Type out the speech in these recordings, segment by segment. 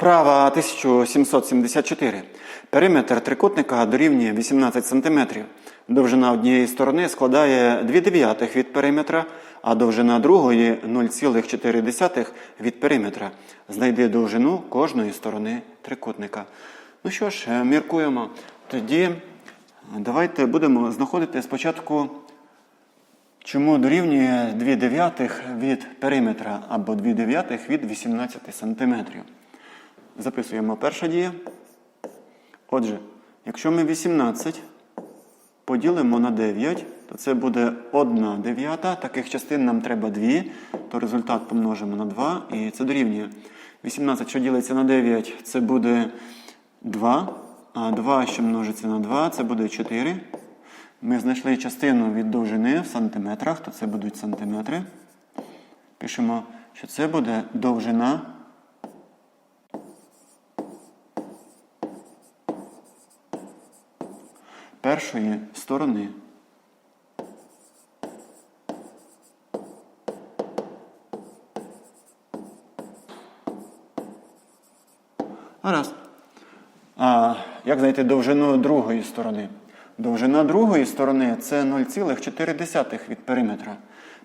Вправа 1774. Периметр трикутника дорівнює 18 см. Довжина однієї сторони складає 2 дев'ятих від периметра, а довжина другої 0,4 від периметра. Знайди довжину кожної сторони трикутника. Ну що ж, е, міркуємо. Тоді давайте будемо знаходити спочатку Чому дорівнює 2 дев'ятих від периметра або 2 дев'ятих від 18 сантиметрів? Записуємо перша дія. Отже, якщо ми 18 поділимо на 9, то це буде 1 дев'ята. Таких частин нам треба 2, то результат помножимо на 2 і це дорівнює. 18, що ділиться на 9, це буде 2. А 2, що множиться на 2, це буде 4. Ми знайшли частину від довжини в сантиметрах, то це будуть сантиметри. Пишемо, що це буде довжина першої сторони. Гаразд. А як знайти довжину другої сторони? Довжина другої сторони це 0,4 від периметра.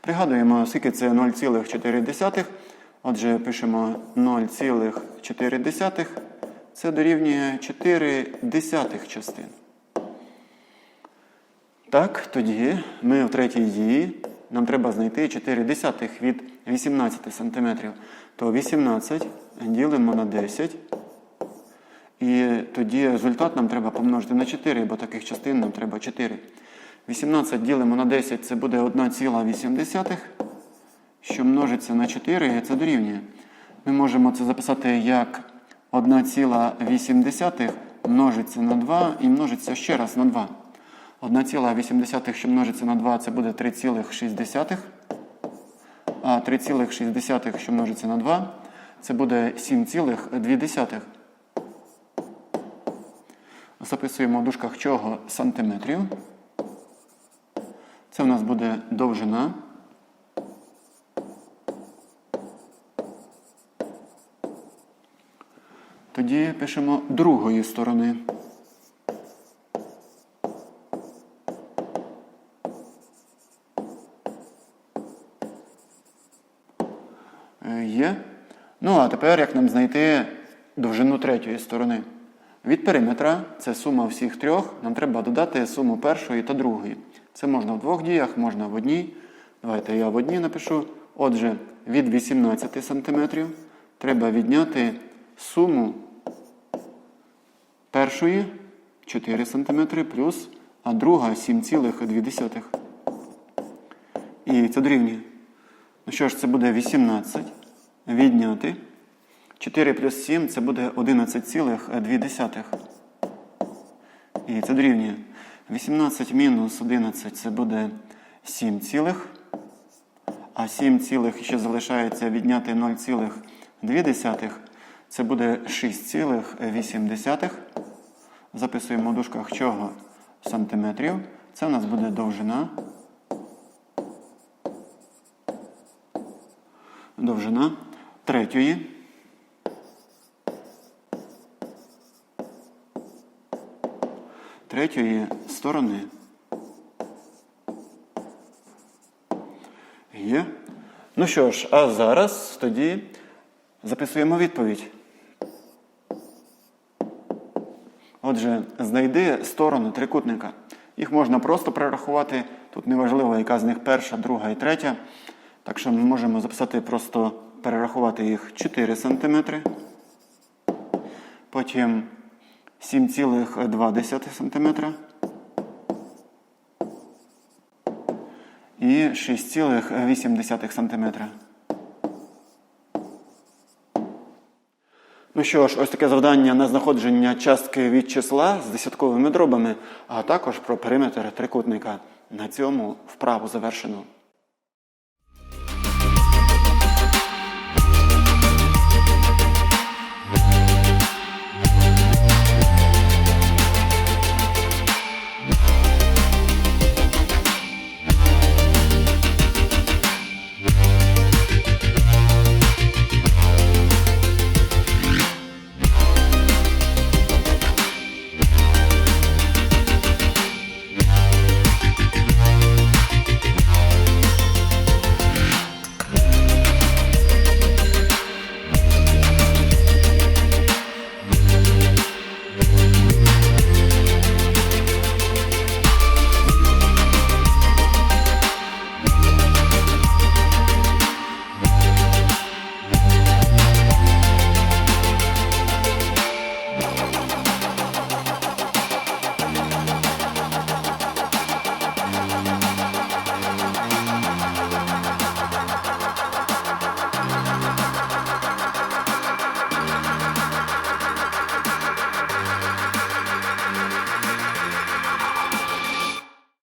Пригадуємо, скільки це 0,4. Отже, пишемо 0,4. Це дорівнює 4 десятих частин. Так, тоді ми в третій дії. Нам треба знайти 4 десятих від 18 см. То 18 ділимо на 10. І тоді результат нам треба помножити на 4, бо таких частин нам треба 4. 18 ділимо на 10, це буде 1,8, що множиться на 4, і це дорівнює. Ми можемо це записати як 1,8 множиться на 2 і множиться ще раз на 2. 1,8, що множиться на 2, це буде 3,6. А 3,6, що множиться на 2, це буде 7,2. Записуємо в дужках чого сантиметрів. Це в нас буде довжина. Тоді пишемо другої сторони. Є. Ну, а тепер як нам знайти довжину третьої сторони? Від периметра, це сума всіх трьох, нам треба додати суму першої та другої. Це можна в двох діях, можна в одній. Давайте я в одній напишу. Отже, від 18 см треба відняти суму першої 4 см плюс, а друга 7,2. І це дорівнює. Ну що ж, це буде 18. Відняти. 4 плюс 7 це буде 11,2. І це дорівнює. 18 мінус 11 це буде 7, цілих. а 7, цілих ще залишається відняти 0,2. Це буде 6,8. Записуємо в дужках чого сантиметрів. Це у нас буде довжина. Довжина третьої. третьої сторони. Є. Ну що ж, а зараз тоді записуємо відповідь. Отже, знайди сторони трикутника. Їх можна просто перерахувати. Тут неважливо, яка з них перша, друга і третя. Так що ми можемо записати просто перерахувати їх 4 см. Потім 7,2 см і 6,8 см. Ну що ж, ось таке завдання на знаходження частки від числа з десятковими дробами, а також про периметр трикутника. На цьому вправу завершено.